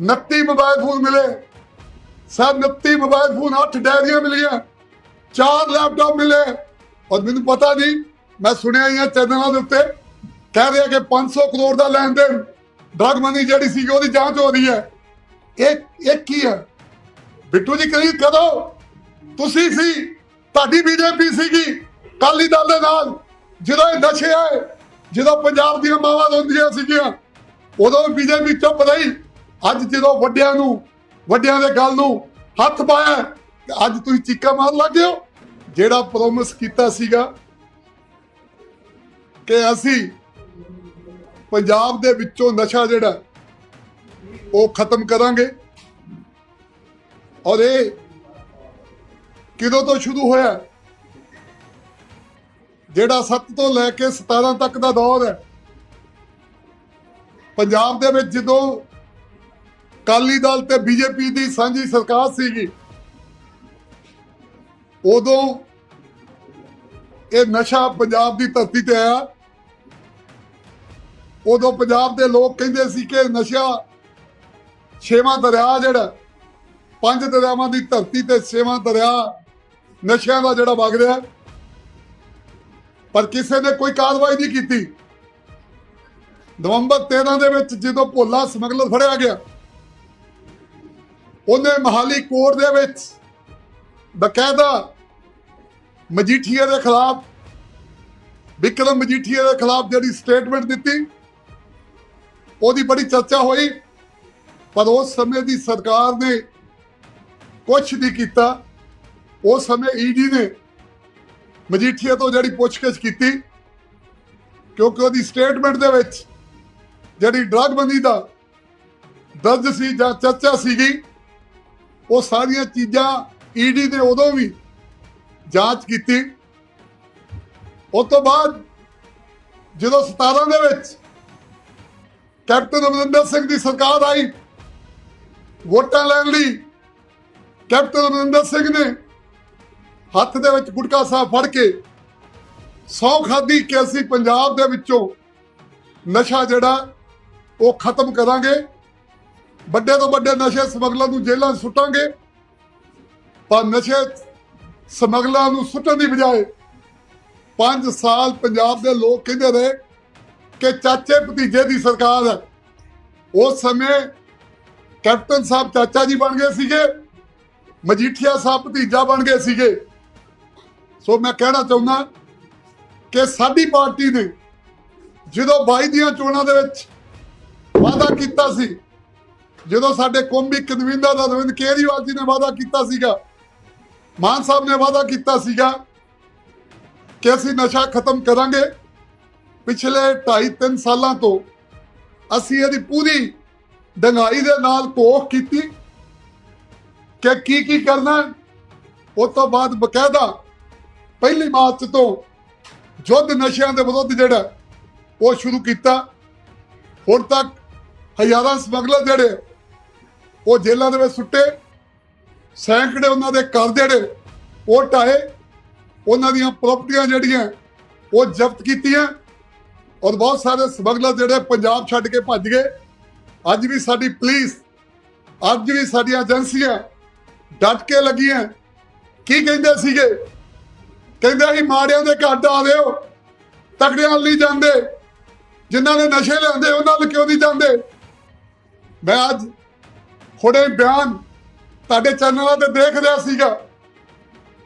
29 mobile phone ਮਿਲੇ। Sir 29 mobile phone 8 ਡਾਇਰੀਆਂ ਮਿਲੀਆਂ। ਚਾਰ ਲੈਪਟਾਪ ਮਿਲੇ। ਔਰ ਮੈਨੂੰ ਪਤਾ ਨਹੀਂ, ਮੈਂ ਸੁਣਿਆ ਹੀ ਚੈਨਲਾਂ ਦੇ ਉੱਤੇ, ਕਹਿ ਰਹੇ ਆ ਕਿ 500 ਕਰੋੜ ਦਾ ਲੈਣ ਦੇਣ ਡਰਗ ਮਨੀ ਜਿਹੜੀ ਸੀ ਉਹਦੀ ਜਾਂਚ ਹੋ ਰਹੀ ਹੈ। ਇਹ ਇਹ ਕੀ ਹੈ? ਬਿੱਟੂ ਜੀ ਕਰੀ ਕਦੋਂ? ਤੁਸੀਂ ਸੀ, ਤੁਹਾਡੀ ਬੀਜੇਪੀ ਸੀਗੀ ਕਾਲੀ ਦਲ ਦੇ ਨਾਲ, ਜਦੋਂ ਇਹ ਨਸ਼ੇ ਆਏ, ਜਦੋਂ ਪੰਜਾਬ ਦੀਆਂ ਮਾਵਾਂ ਰੋਂਦੀਆਂ ਸੀਗੀਆਂ, ਉਦੋਂ ਬੀਜੇਪੀ ਚੁੱਪ ਰਹੀ। ਅੱਜ ਜਦੋਂ ਵੱਡਿਆਂ ਨੂੰ, ਵੱਡਿਆਂ ਦੇ ਗੱਲ ਨੂੰ ਹੱਥ ਪਾਇਆ, ਤੇ ਅੱਜ ਤੁਸੀਂ ਚੀਕਾ ਮਾਰ ਲੱਗੇ ਹੋ? ਜਿਹੜਾ ਪ੍ਰੋਮਿਸ ਕੀਤਾ ਸੀਗਾ ਕਿ ਅਸੀਂ ਪੰਜਾਬ ਦੇ ਵਿੱਚੋਂ ਨਸ਼ਾ ਜਿਹੜਾ, ਉਹ ਖਤਮ ਕਰਾਂਗੇ। ਔਰ ਇਹ ਕਿਦੋਂ ਤੋਂ ਸ਼ੁਰੂ ਹੋਇਆ? ਜਿਹੜਾ 7 ਤੋਂ ਲੈ ਕੇ 17 ਤੱਕ ਦਾ ਦੌਰ ਹੈ, ਪੰਜਾਬ ਦੇ ਵਿੱਚ ਜਦੋਂ ਅਕਾਲੀ ਦਲ ਤੇ ਬੀਜੇਪੀ ਦੀ ਸਾਂਝੀ ਸਰਕਾਰ ਸੀਗੀ। ਉਦੋਂ ਇਹ ਨਸ਼ਾ ਪੰਜਾਬ ਦੀ ਧਰਤੀ ਤੇ ਆਇਆ। ਉਦੋਂ ਪੰਜਾਬ ਦੇ ਲੋਕ ਕਹਿੰਦੇ ਸੀ ਕਿ ਨਸ਼ਾ ਛੇਵਾਂ ਦਰਿਆ ਜਿਹੜਾ, ਪੰਜ ਦਰਿਆਵਾਂ ਦੀ ਧਰਤੀ ਤੇ ਛੇਵਾਂ ਦਰਿਆ ਨਸ਼ਿਆਂ ਦਾ ਜਿਹੜਾ ਵਗ ਰਿਹਾ। ਪਰ ਕਿਸੇ ਨੇ ਕੋਈ ਕਾਰਵਾਈ ਨਹੀਂ ਕੀਤੀ। ਨਵੰਬਰ 13 ਦੇ ਵਿੱਚ ਜਦੋਂ ਭੋਲਾ ਸਮਗਲਰ ਫੜਿਆ ਗਿਆ ਉਹਨੇ ਮਹਾਲੀ ਕੋਰਟ ਦੇ ਵਿੱਚ ਬਕਾਇਦਾ ਮਜੀਠੀਆ ਦੇ ਖਿਲਾਫ, ਵਿਕਰਮ ਮਜੀਠੀਆ ਦੇ ਖਿਲਾਫ ਜਿਹੜੀ ਸਟੇਟਮੈਂਟ ਦਿੱਤੀ, ਉਹਦੀ ਬੜੀ ਚਰਚਾ ਹੋਈ, ਪਰ ਉਸ ਸਮੇਂ ਦੀ ਸਰਕਾਰ ਨੇ ਕੁਝ ਨਹੀਂ ਕੀਤਾ। ਉਸ ਸਮੇਂ ਈਡੀ ਨੇ ਮਜੀਠੀਆ ਤੋਂ ਜਿਹੜੀ ਪੁੱਛਗਿੱਛ ਕੀਤੀ, ਕਿਉਂਕਿ ਉਹਦੀ ਸਟੇਟਮੈਂਟ ਦੇ ਵਿੱਚ ਜਿਹੜੀ ਡਰਗ ਬੰਦੀ ਦਾ ਦਰਜ ਸੀ ਜਾਂ ਚਰਚਾ ਸੀਗੀ ਉਹ ਸਾਰੀਆਂ ਚੀਜ਼ਾਂ ਈਡੀ ਨੇ ਉਦੋਂ ਵੀ ਜਾਂਚ ਕੀਤੀ। ਉਸ ਤੋਂ ਬਾਅਦ ਜਦੋਂ 17 ਦੇ ਵਿੱਚ ਕੈਪਟਨ ਅਮਰਿੰਦਰ ਸਿੰਘ ਦੀ ਸਰਕਾਰ ਆਈ, ਵੋਟਾਂ ਲੈਣ ਲਈ ਕੈਪਟਨ ਅਮਰਿੰਦਰ ਸਿੰਘ ਨੇ ਹੱਥ ਦੇ ਵਿੱਚ ਗੁਟਕਾ ਸਾਹਿਬ ਫੜ ਕੇ ਸੌ ਖਾਦੀ ਕਿ ਅਸੀਂ ਪੰਜਾਬ ਦੇ ਵਿੱਚੋਂ ਨਸ਼ਾ ਜਿਹੜਾ ਉਹ ਖਤਮ ਕਰਾਂਗੇ। ਵੱਡੇ ਤੋਂ ਵੱਡੇ ਨਸ਼ੇ ਸਮਗਲਰ ਨੂੰ ਜੇਲ੍ਹਾਂ ਸੁੱਟਾਂਗੇ, ਪਰ ਨਸ਼ੇ ਸਮਗਲਰਾਂ ਨੂੰ ਸੁੱਟਣ ਦੀ ਬਜਾਏ 5 ਸਾਲ ਪੰਜਾਬ ਦੇ ਲੋਕ ਕਹਿੰਦੇ ਰਹੇ ਕਿ ਚਾਚੇ ਭਤੀਜੇ ਦੀ ਸਰਕਾਰ ਹੈ। ਉਸ ਸਮੇਂ ਕੈਪਟਨ ਸਾਹਿਬ ਚਾਚਾ ਜੀ ਬਣ ਗਏ ਸੀਗੇ, ਮਜੀਠੀਆ ਸਾਹਿਬ ਭਤੀਜਾ ਬਣ ਗਏ ਸੀਗੇ। ਸੋ ਮੈਂ ਕਹਿਣਾ ਚਾਹੁੰਦਾ ਕਿ ਸਾਡੀ ਪਾਰਟੀ ਨੇ ਜਦੋਂ 22 ਦੀਆਂ ਚੋਣਾਂ ਦੇ ਵਿੱਚ ਵਾਅਦਾ ਕੀਤਾ ਸੀ ਜਦੋਂ ਸਾਡੇ ਕੌਮੀ ਕਨਵੀਨਰ ਦਾ ਰਵਿੰਦ ਕੇਜਰੀਵਾਲ ਜੀ ਨੇ ਵਾਅਦਾ ਕੀਤਾ ਸੀਗਾ, ਮਾਨ ਸਾਹਿਬ ਨੇ ਵਾਅਦਾ ਕੀਤਾ ਸੀਗਾ ਕਿ ਅਸੀਂ ਨਸ਼ਾ ਖਤਮ ਕਰਾਂਗੇ, ਪਿਛਲੇ 2.5 3 ਸਾਲਾਂ ਤੋਂ ਅਸੀਂ ਇਹਦੀ ਪੂਰੀ ਡੰਗਾਈ ਦੇ ਨਾਲ ਕੋਖ ਕੀਤੀ ਕਿ ਕੀ ਕੀ ਕਰਨਾ ਹੈ। ਉਸ ਤੋਂ ਬਾਅਦ ਬਕਾਇਦਾ ਪਹਿਲੀ ਮਾਰਚ ਤੋਂ ਯੁੱਧ ਨਸ਼ਿਆਂ ਦੇ ਵਿਰੁੱਧ ਜਿਹੜਾ ਉਹ ਸ਼ੁਰੂ ਕੀਤਾ ਹੁਣ ਤੱਕ ਹਜ਼ਾਰਾਂ ਸਮਗਲਰ ਜਿਹੜੇ ਉਹ ਜੇਲ੍ਹਾਂ ਦੇ ਵਿੱਚ ਸੁੱਟੇ, ਸੈਂਕੜੇ ਉਹਨਾਂ ਦੇ ਘਰ ਜਿਹੜੇ ਉਹ ਢਾਏ ਉਹਨਾਂ ਦੀਆਂ ਪ੍ਰਾਪਰਟੀਆਂ ਜਿਹੜੀਆਂ, ਉਹ ਜ਼ਬਤ ਕੀਤੀਆਂ ਔਰ ਬਹੁਤ ਸਾਰੇ ਸਮਗਲਰ ਜਿਹੜੇ ਪੰਜਾਬ ਛੱਡ ਕੇ ਭੱਜ ਗਏ। ਅੱਜ ਵੀ ਸਾਡੀ ਪੁਲਿਸ ਅੱਜ ਵੀ ਸਾਡੀਆਂ ਏਜੰਸੀਆਂ ਡਟ ਕੇ ਲੱਗੀਆਂ। ਕੀ ਕਹਿੰਦੇ ਸੀਗੇ? ਕਹਿੰਦੇ ਅਸੀਂ ਮਾੜਿਆਂ ਦੇ ਘਰ ਆ ਦਿਓ, ਤਕੜਿਆਂ ਵੱਲ ਨਹੀਂ ਜਾਂਦੇ। ਜਿਨ੍ਹਾਂ ਨੇ ਨਸ਼ੇ ਲਿਆਂਦੇ ਉਹਨਾਂ ਵੱਲ ਕਿਉਂ ਨਹੀਂ ਜਾਂਦੇ? ਮੈਂ ਅੱਜ ਹੁਣੇ ਬਿਆਨ ਤੁਹਾਡੇ ਚੈਨਲਾਂ ਤੇ ਦੇਖ ਰਿਹਾ ਸੀਗਾ।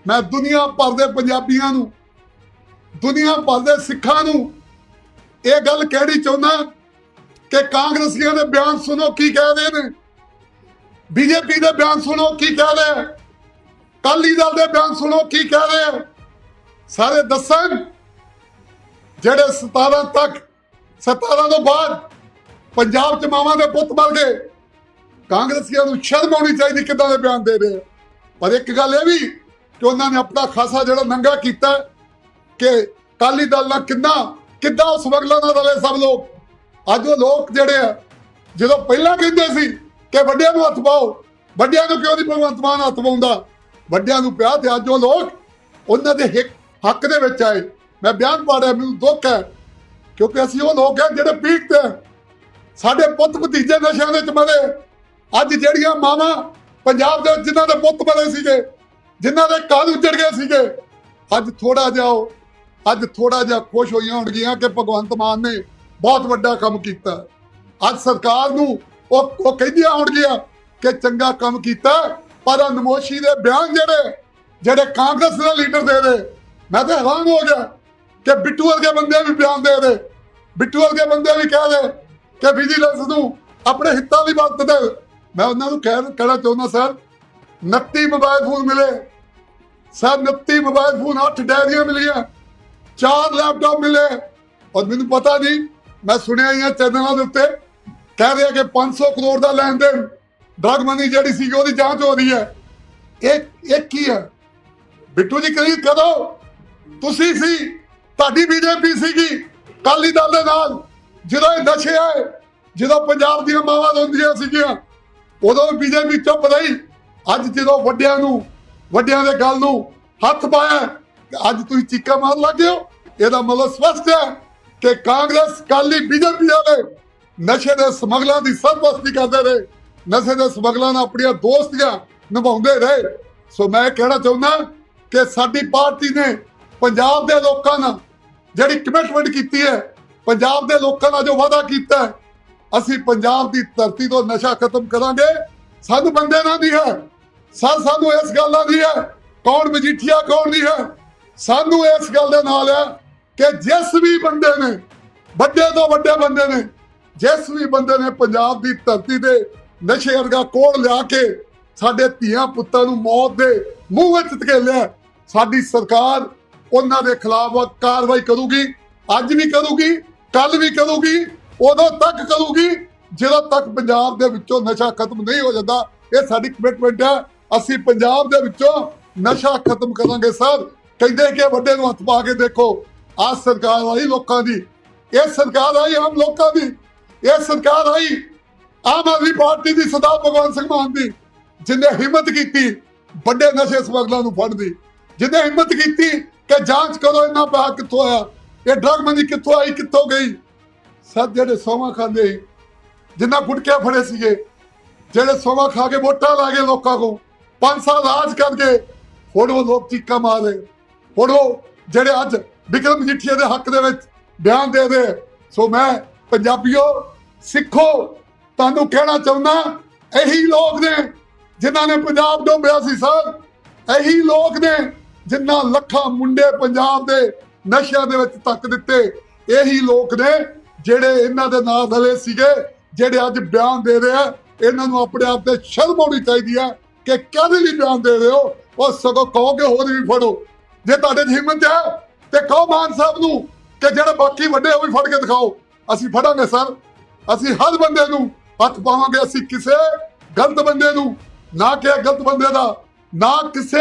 ਮੈਂ ਦੁਨੀਆ ਭਰ ਦੇ ਪੰਜਾਬੀਆਂ ਨੂੰ, ਦੁਨੀਆ ਭਰ ਦੇ ਸਿੱਖਾਂ ਨੂੰ ਇਹ ਗੱਲ ਕਹਿਣੀ ਚਾਹੁੰਦਾ ਕਿ ਕਾਂਗਰਸੀਆਂ ਦੇ ਬਿਆਨ ਸੁਣੋ ਕੀ ਕਹਿ ਰਹੇ ਨੇ। ਬੀਜੇਪੀ ਦੇ ਬਿਆਨ ਸੁਣੋ ਕੀ ਕਹਿ ਰਹੇ ਹੈ ਕਾਲੀ ਦਲ ਦੇ ਬਿਆਨ ਸੁਣੋ ਕੀ ਕਹਿ ਰਹੇ ਸਾਰੇ ਦੱਸਣ ਜਿਹੜੇ 17 ਤੱਕ 17 ਤੋਂ ਬਾਅਦ ਪੰਜਾਬ ਚ ਮਾਵਾਂ ਦੇ ਪੁੱਤ ਮਰ ਗਏ। ਕਾਂਗਰਸੀਆਂ ਨੂੰ ਸ਼ਰਮ ਆਉਣੀ ਚਾਹੀਦੀ ਕਿੱਦਾਂ ਦੇ ਬਿਆਨ ਦੇ ਰਹੇ ਆ। ਪਰ ਇੱਕ ਗੱਲ ਇਹ ਵੀ ਕਿ ਉਹਨਾਂ ਨੇ ਆਪਣਾ ਖਾਸਾ ਜਿਹੜਾ ਨੰਗਾ ਕੀਤਾ ਕਿ ਕਾਲੀ ਦਲ ਨਾਲ ਕਿੰਨਾ ਕਿੱਦਾਂ ਉਸ ਵਗਲਾਂ ਨਾਲ ਰਲੇ ਸਭ ਲੋਕ। ਅੱਜ ਉਹ ਲੋਕ ਜਿਹੜੇ ਆ, ਜਦੋਂ ਪਹਿਲਾਂ ਕਹਿੰਦੇ ਸੀ ਕਿ ਵੱਡਿਆਂ ਨੂੰ ਹੱਥ ਪਾਓ, ਵੱਡਿਆਂ ਨੂੰ ਕਿਉਂ ਨਹੀਂ ਭਗਵੰਤ ਮਾਨ ਹੱਥ ਪਾਉਂਦਾ? ਵੱਡਿਆਂ ਨੂੰ ਪਿਆ ਤੇ ਅੱਜ ਉਹ ਲੋਕ ਉਹਨਾਂ ਦੇ ਹੱਕ ਦੇ ਵਿੱਚ ਆਏ। ਮੈਂ ਬਿਆਨ ਪਾੜਿਆ ਮੈਨੂੰ ਦੁੱਖ ਹੈ, ਕਿਉਂਕਿ ਅਸੀਂ ਉਹ ਲੋਕ ਹਾਂ ਜਿਹੜੇ ਪੀੜ ਤੇ ਸਾਡੇ ਪੁੱਤ ਭਤੀਜੇ ਨਸ਼ਿਆਂ ਵਿੱਚ ਮਰੇ। ਅੱਜ ਜਿਹੜੀਆਂ ਮਾਵਾਂ ਪੰਜਾਬ ਦੇ ਵਿੱਚ ਜਿਨ੍ਹਾਂ ਦੇ ਪੁੱਤ ਬਣੇ ਸੀਗੇ, ਜਿਨ੍ਹਾਂ ਦੇ ਘਰ ਉੱਜੜ ਗਏ ਸੀਗੇ, ਅੱਜ ਥੋੜਾ ਜਿਹਾ ਉਹ- ਅੱਜ ਥੋੜਾ ਜਿਹਾ ਖੁਸ਼ ਹੋਈਆਂ ਹੋਣਗੀਆਂ ਕਿ ਭਗਵੰਤ ਮਾਨ ਨੇ ਬਹੁਤ ਵੱਡਾ ਕੰਮ ਕੀਤਾ। ਅੱਜ ਸਰਕਾਰ ਨੂੰ ਉਹ ਉਹ ਕਹਿੰਦੀਆਂ ਹੋਣਗੀਆਂ ਕਿ ਚੰਗਾ ਕੰਮ ਕੀਤਾ, ਪਰ ਉਹ ਨਮੋਸ਼ੀ ਦੇ ਬਿਆਨ ਜਿਹੜੇ ਜਿਹੜੇ ਕਾਂਗਰਸ ਦੇ ਲੀਡਰ ਦੇ ਦੇ ਮੈਂ ਤਾਂ ਹੈਰਾਨ ਹੋ ਗਿਆ ਕਿ ਬਿੱਟੂ ਵਰਗੇ ਬੰਦੇ ਵੀ ਬਿਆਨ ਦੇ ਦੇ। ਬਿੱਟੂ ਵਰਗੇ ਬੰਦੇ ਵੀ ਕਹਿ ਦੇ ਕਿ ਵਿਜੀਲੈਂਸ ਨੂੰ ਆਪਣੇ ਹਿੱਤਾਂ ਦੀ ਬਾਤ ਦੇ। ਮੈਂ ਉਹਨਾਂ ਨੂੰ ਕਹਿ ਕਹਿਣਾ ਚਾਹੁੰਦਾ ਸਰ 29 ਮੋਬਾਈਲ ਫੋਨ ਮਿਲੇ। ਸਰ 29 ਮੋਬਾਈਲ ਫੋਨ 8 ਡਾਇਰੀਆਂ ਮਿਲੀਆਂ, ਚਾਰ ਲੈਪਟਾਪ ਮਿਲੇ। ਔਰ ਮੈਨੂੰ ਪਤਾ ਨਹੀਂ, ਮੈਂ ਸੁਣਿਆ ਹੀ ਚੈਨਲਾਂ ਦੇ ਉੱਤੇ, ਕਹਿ ਰਿਹਾ ਆ ਕਿ 500 ਕਰੋੜ ਦਾ ਲੈਣ ਦੇਣ ਡਰਗ ਮਨੀ ਜਿਹੜੀ ਸੀ ਉਹਦੀ ਜਾਂਚ ਹੋ ਰਹੀ ਹੈ। ਇਹ ਇਹ ਕੀ ਹੈ? ਬਿੱਟੂ ਜੀ ਕਰੀ ਕਦੋਂ? ਤੁਸੀਂ ਸੀ, ਤੁਹਾਡੀ ਬੀਜੇਪੀ ਸੀਗੀ ਕਾਲੀ ਦਲ ਦੇ ਨਾਲ, ਜਦੋਂ ਇਹ ਨਸ਼ੇ ਆਏ, ਜਦੋਂ ਪੰਜਾਬ ਦੀਆਂ ਮਾਵਾਂ ਰੋਂਦੀਆਂ ਸੀਗੀਆਂ ਉਦੋਂ ਬੀਜੇਪੀ ਚੁੱਪ ਰਹੀ। ਅੱਜ ਜਦੋਂ ਵੱਡਿਆਂ ਨੂੰ, ਵੱਡਿਆਂ ਦੇ ਗੱਲ ਨੂੰ ਹੱਥ ਪਾਇਆ, ਅੱਜ ਤੁਸੀਂ ਚੀਕਾ ਮਾਰ ਲੱਗੇ ਹੋ। ਇਹਦਾ ਮਤਲਬ ਸਪਸ਼ਟ ਹੈ ਕਿ ਕਾਂਗਰਸ ਕਾਲੀ ਬੀਜੇਪੀ ਵਾਲੇ ਨਸ਼ੇ ਦੇ ਸਮਗਲਾਂ ਦੀ ਸਰਪ੍ਰਸਤੀ ਕਰਦੇ ਰਹੇ। ਨਸ਼ੇ ਦੇ ਸਮਗਲਾਂ ਨਾਲ ਆਪਣੀਆਂ ਦੋਸਤੀਆਂ ਨਿਭਾਉਂਦੇ ਰਹੇ। ਸੋ ਮੈਂ ਕਹਿਣਾ ਚਾਹੁੰਦਾ ਕਿ ਸਾਡੀ ਪਾਰਟੀ ਨੇ ਪੰਜਾਬ ਦੇ ਲੋਕਾਂ ਨਾਲ ਜਿਹੜੀ ਕਮਿਟਮੈਂਟ ਕੀਤੀ ਹੈ, ਪੰਜਾਬ ਦੇ ਲੋਕਾਂ ਨਾਲ ਜੋ ਵਾਅਦਾ ਕੀਤਾ ਹੈ ਅਸੀਂ ਪੰਜਾਬ ਦੀ ਧਰਤੀ ਤੋਂ ਨਸ਼ਾ ਖਤਮ ਕਰਾਂਗੇ। ਸਾਨੂੰ ਬੰਦੇ ਨਾਲ ਨਹੀਂ ਹੈ। ਸਰ, ਸਾਨੂੰ ਇਸ ਗੱਲ ਦਾ ਨਹੀਂ ਹੈ। ਕੌਣ ਮਜੀਠੀਆ, ਕੌਣ ਨਹੀਂ ਹੈ। ਸਾਨੂੰ ਇਸ ਗੱਲ ਦੇ ਨਾਲ ਹੈ ਕਿ ਜਿਸ ਵੀ ਬੰਦੇ ਨੇ, ਵੱਡੇ ਤੋਂ ਵੱਡੇ ਬੰਦੇ ਨੇ, ਜਿਸ ਵੀ ਬੰਦੇ ਨੇ ਪੰਜਾਬ ਦੀ ਧਰਤੀ ਤੇ ਨਸ਼ੇ ਵਰਗਾ ਕੋੜ ਲਿਆ ਕੇ ਸਾਡੇ ਧੀਆਂ ਪੁੱਤਾਂ ਨੂੰ ਮੌਤ ਦੇ ਮੂੰਹ ਵਿੱਚ ਧਕੇਲਿਆ, ਸਾਡੀ ਸਰਕਾਰ ਉਹਨਾਂ ਦੇ ਖਿਲਾਫ ਕਾਰਵਾਈ ਕਰੂਗੀ। ਅੱਜ ਵੀ ਕਰੂਗੀ ਕੱਲ ਵੀ ਕਰੂਗੀ। ਉਦੋਂ ਤੱਕ ਕਰੂਗੀ ਜਦੋਂ ਤੱਕ ਪੰਜਾਬ ਦੇ ਵਿੱਚੋਂ ਨਸ਼ਾ ਖਤਮ ਨਹੀਂ ਹੋ ਜਾਂਦਾ, ਇਹ ਸਾਡੀ ਕਮਿਟਮੈਂਟ ਹੈ। ਅਸੀਂ ਪੰਜਾਬ ਦੇ ਵਿੱਚੋਂ ਨਸ਼ਾ ਖਤਮ ਕਰਾਂਗੇ ਸਰ। ਕਹਿੰਦੇ ਕਿ ਵੱਡੇ ਨੂੰ ਹੱਥ ਪਾ ਕੇ ਦੇਖੋ, ਆਹ ਸਰਕਾਰ ਆਈ ਲੋਕਾਂ ਦੀ। ਇਹ ਸਰਕਾਰ ਆਈ ਆਮ ਲੋਕਾਂ ਦੀ। ਇਹ ਸਰਕਾਰ ਆਈ ਆਮ ਆਦਮੀ ਪਾਰਟੀ ਦੀ, ਸਰਦਾਰ ਭਗਵੰਤ ਸਿੰਘ ਮਾਨ ਦੀ, ਜਿਨੇ ਹਿੰਮਤ ਕੀਤੀ ਵੱਡੇ ਨਸ਼ੇ ਸਮਗਲਰਾਂ ਨੂੰ ਫੜਨ ਦੀ। ਜਿਨੇ ਹਿੰਮਤ ਕੀਤੀ ਕਿ ਜਾਂਚ ਕਰੋ ਇਹਨਾਂ ਪੈਸਾ ਕਿੱਥੋਂ ਆਇਆ? ਇਹ ਡਰਗ ਮੰਦੀ ਕਿੱਥੋਂ ਆਈ, ਕਿੱਥੋਂ ਗਈ? ਸਭ ਜਿਹੜੇ ਸੋਮਾ ਖਾਂਦੇ ਸੀ, ਜਿੰਨਾ ਗੁਟਕੇ ਫੜੇ ਸੀਗੇ, ਜਿਹੜੇ ਸੋਮਾ ਖਾ ਕੇ ਵੋਟਾਂ ਲਾ ਗਏ ਲੋਕਾਂ ਕੋ ਪੰਜ ਸਾਲ ਰਾਜ ਕਰਕੇ, ਹੁਣ ਉਹ ਲੋਕ ਚੀਕਾਂ ਮਾਰ ਹੁਣ ਉਹ ਜਿਹੜੇ ਅੱਜ ਵਿਕਰਮ ਮਜੀਠੀਆ ਦੇ ਹੱਕ ਦੇ ਵਿੱਚ ਬਿਆਨ ਦੇ ਦੇ ਸੋ ਮੈਂ ਪੰਜਾਬੀਓ, ਸਿੱਖੋ, ਤੁਹਾਨੂੰ ਕਹਿਣਾ ਚਾਹੁੰਦਾ, ਇਹੀ ਲੋਕ ਨੇ ਜਿਨ੍ਹਾਂ ਨੇ ਪੰਜਾਬ ਡੋਬਿਆ ਸੀ ਸਰ। ਇਹੀ ਲੋਕ ਨੇ ਜਿਨ੍ਹਾਂ ਲੱਖਾਂ ਮੁੰਡੇ ਪੰਜਾਬ ਦੇ ਨਸ਼ਿਆਂ ਦੇ ਵਿੱਚ ਤੱਕ ਦਿੱਤੇ। ਇਹੀ ਲੋਕ ਨੇ ਜਿਹੜੇ ਇਹਨਾਂ ਦੇ ਨਾਲ ਰਲੇ ਸੀਗੇ, ਜਿਹੜੇ ਅੱਜ ਬਿਆਨ ਦੇ ਰਹੇ ਆ, ਇਹਨਾਂ ਨੂੰ ਆਪਣੇ ਆਪ ਤੇ ਸ਼ਰਮ ਆਉਣੀ ਚਾਹੀਦੀ ਹੈ ਕਿ ਕਾਹਦੇ ਲਈ ਬਿਆਨ ਦੇ ਰਹੇ ਹੋ, ਉਹ ਸਗੋਂ ਕਹੋ ਕਿ ਹੋਰ ਵੀ ਫੜੋ। ਜੇ ਤੁਹਾਡੇ 'ਚ ਹਿੰਮਤ ਹੈ ਤੇ ਕਹੋ ਮਾਨ ਸਾਹਿਬ ਨੂੰ ਕਿ ਜਿਹੜੇ ਬਾਕੀ ਵੱਡੇ ਉਹ ਵੀ ਫੜ ਕੇ ਦਿਖਾਓ। ਅਸੀਂ ਫੜਾਂਗੇ, ਸਰ। ਅਸੀਂ ਹਰ ਬੰਦੇ ਨੂੰ ਹੱਥ ਪਾਵਾਂਗੇ, ਅਸੀਂ ਕਿਸੇ ਗਲਤ ਬੰਦੇ ਨੂੰ, ਨਾ ਕਿ ਗਲਤ ਬੰਦੇ ਦਾ, ਨਾ ਕਿਸੇ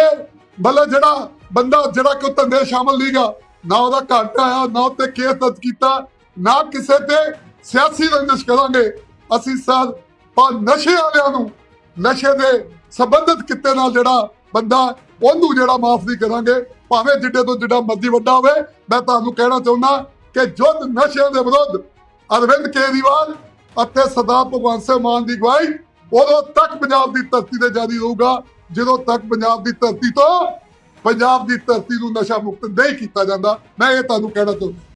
ਮਤਲਬ ਜਿਹੜਾ ਬੰਦਾ, ਜਿਹੜਾ ਕਿ ਉਹ ਧੰਦੇ ਸ਼ਾਮਲ ਨਹੀਂਗਾ ਨਾ ਉਹਦਾ ਘਾਟਾ ਆਇਆ, ਨਾ ਉੱਤੇ ਕੇਸ ਦਰਜ ਕੀਤਾ ਨਾ ਕਿਸੇ ਤੇ ਸਿਆਸੀ ਰੰਜਿਸ਼ ਕਰਾਂਗੇ। ਅਸੀਂ ਸਰ, ਪਰ ਨਸ਼ੇ ਵਾਲਿਆਂ ਨੂੰ ਨਸ਼ੇ ਦੇ ਸੰਬੰਧਿਤ ਕਿੱਤੇ ਨਾਲ ਜਿਹੜਾ ਬੰਦਾ, ਉਹਨੂੰ ਜਿਹੜਾ ਮਾਫ ਨਹੀਂ ਕਰਾਂਗੇ। ਭਾਵੇਂ ਜਿੱਡੇ ਤੋਂ ਜਿੱਡਾ ਮਰਜ਼ੀ ਵੱਡਾ ਹੋਵੇ, ਮੈਂ ਤੁਹਾਨੂੰ ਕਹਿਣਾ ਚਾਹੁੰਦਾ ਕਿ ਜੁੱਧ ਨਸ਼ਿਆਂ ਦੇ ਵਿਰੁੱਧ ਅਰਵਿੰਦ ਕੇਜਰੀਵਾਲ ਅਤੇ ਸਰਦਾਰ ਭਗਵੰਤ ਸਿੰਘ ਮਾਨ ਦੀ ਗਵਾਹੀ ਉਦੋਂ ਤੱਕ ਪੰਜਾਬ ਦੀ ਧਰਤੀ ਤੇ ਜਾਰੀ ਰਹੂਗਾ, ਜਦੋਂ ਤੱਕ ਪੰਜਾਬ ਦੀ ਧਰਤੀ ਤੋਂ ਪੰਜਾਬ ਦੀ ਧਰਤੀ ਨੂੰ ਨਸ਼ਾ ਮੁਕਤ ਨਹੀਂ ਕੀਤਾ ਜਾਂਦਾ। ਮੈਂ ਇਹ ਤੁਹਾਨੂੰ ਕਹਿਣਾ ਚਾਹੁੰਦਾ।